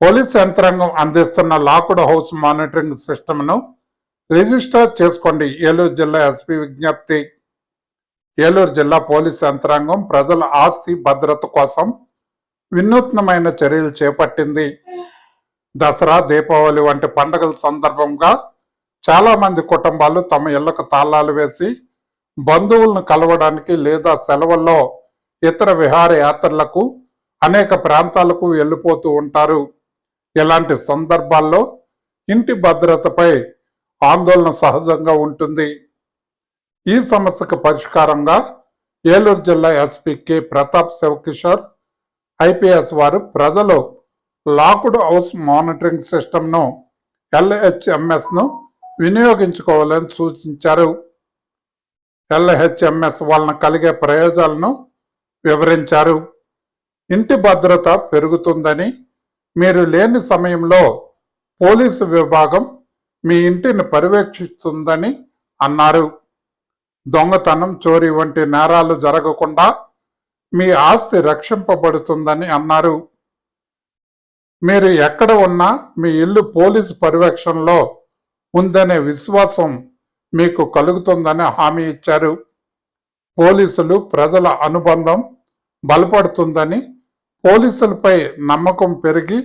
Police యంత్రాంగం అందిస్తున్న locked house monitoring సిస్టమ్ను రిజిస్టర్ చేసుకోండి. ఏలూరు జిల్లా ఎస్పీ విజ్ఞప్తి. ఏలూరు జిల్లా పోలీస్ యంత్రాంగం ప్రజల ఆస్తి భద్రత కోసం వినూత్నమైన చర్యలు చేపట్టింది. దసరా దీపావళి వంటి పండుగల సందర్భంగా చాలామంది కుటుంబాలు తమ ఇళ్ళకు తాళాలు వేసి బంధువులను కలవడానికి లేదా సెలవుల్లో ఇతర విహార యాత్రలకు అనేక ప్రాంతాలకు వెళ్ళిపోతూ ఉంటారు. ఇలాంటి సందర్భాల్లో ఇంటి భద్రతపై ఆందోళన సహజంగా ఉంటుంది. ఈ సమస్యకు పరిష్కారంగా ఏలూరు జిల్లా SP K. Pratap Shivakishore IPS వారు ప్రజలు లాక్డ్ హౌస్ మానిటరింగ్ సిస్టమ్ను ఎల్హెచ్ఎంఎస్ను వినియోగించుకోవాలని సూచించారు. ఎల్హెచ్ఎంఎస్ వలన కలిగే ప్రయోజనాలను వివరించారు. ఇంటి భద్రత పెరుగుతుందని మీరు లేని సమయంలో పోలీసు విభాగం మీ ఇంటిని పర్యవేక్షిస్తుందని అన్నారు. దొంగతనం చోరీ వంటి నేరాలు జరగకుండా మీ ఆస్తి రక్షింపబడుతుందని అన్నారు. మీరు ఎక్కడ ఉన్నా మీ ఇల్లు పోలీసు పర్యవేక్షణలో ఉందనే విశ్వాసం మీకు కలుగుతుందని హామీ ఇచ్చారు. పోలీసులు ప్రజల అనుబంధం బలపడుతుందని పోలీసులపై నమ్మకం పెరిగి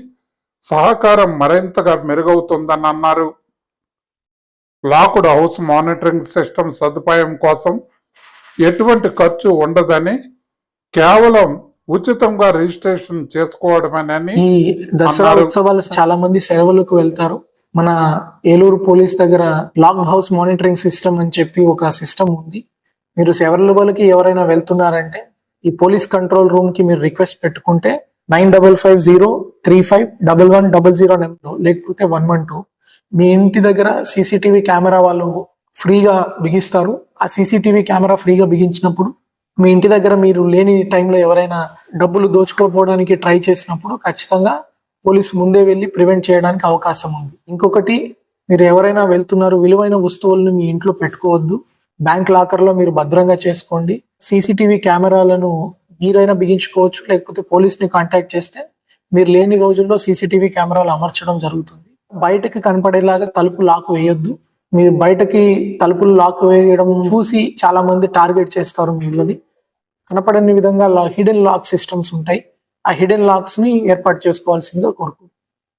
సహకారం మరింతగా మెరుగవుతుందని అన్నారు. లాక్డ్ హౌస్ మానిటరింగ్ సిస్టమ్ సదుపాయం కోసం ఎటువంటి ఖర్చు ఉండదని కేవలం ఉచితంగా రిజిస్ట్రేషన్ చేసుకోవడమేనని ఈ దసరా. ఉత్సవాలు చాలా మంది సెలవులకు వెళ్తారు. మన ఏలూరు పోలీస్ దగ్గర లాక్ హౌస్ మానిటరింగ్ సిస్టమ్ అని చెప్పి ఒక సిస్టమ్ ఉంది. మీరు సెలవులకి ఎవరైనా వెళ్తున్నారంటే ఈ పోలీస్ కంట్రోల్ రూమ్కి మీరు రిక్వెస్ట్ పెట్టుకుంటే nine double five zero three five double one double zero number లేకపోతే వన్ వన్ టూ. మీ ఇంటి దగ్గర సీసీటీవీ కెమెరా వాళ్ళు ఫ్రీగా బిగిస్తారు. ఆ సీసీటీవీ కెమెరా ఫ్రీగా బిగించినప్పుడు మీ ఇంటి దగ్గర మీరు లేని టైంలో ఎవరైనా డబ్బులు దోచుకోపోవడానికి ట్రై చేసినప్పుడు ఖచ్చితంగా పోలీస్ ముందే వెళ్ళి ప్రివెంట్ చేయడానికి అవకాశం ఉంది. ఇంకొకటి మీరు ఎవరైనా వెళ్తున్నారు విలువైన వస్తువులను మీ ఇంట్లో పెట్టుకోవద్దు. బ్యాంక్ లాకర్లో మీరు భద్రంగా చేసుకోండి. సీసీటీవీ కెమెరాలను మీరైనా బిగించుకోవచ్చు లేకపోతే పోలీస్ని కాంటాక్ట్ చేస్తే మీరు లేని రోజుల్లో సీసీటీవీ కెమెరాలు అమర్చడం జరుగుతుంది. బయటకి కనపడేలాగా తలుపు లాక్ వేయొద్దు. మీరు బయటకి తలుపులు లాక్ వేయడం చూసి చాలా మంది టార్గెట్ చేస్తారు మీళ్ళని కనపడని విధంగా హిడెన్ లాక్ సిస్టమ్స్ ఉంటాయి. ఆ హిడెన్ లాక్స్ని ఏర్పాటు చేసుకోవాల్సిందిగా కోరుకుంటున్నాను.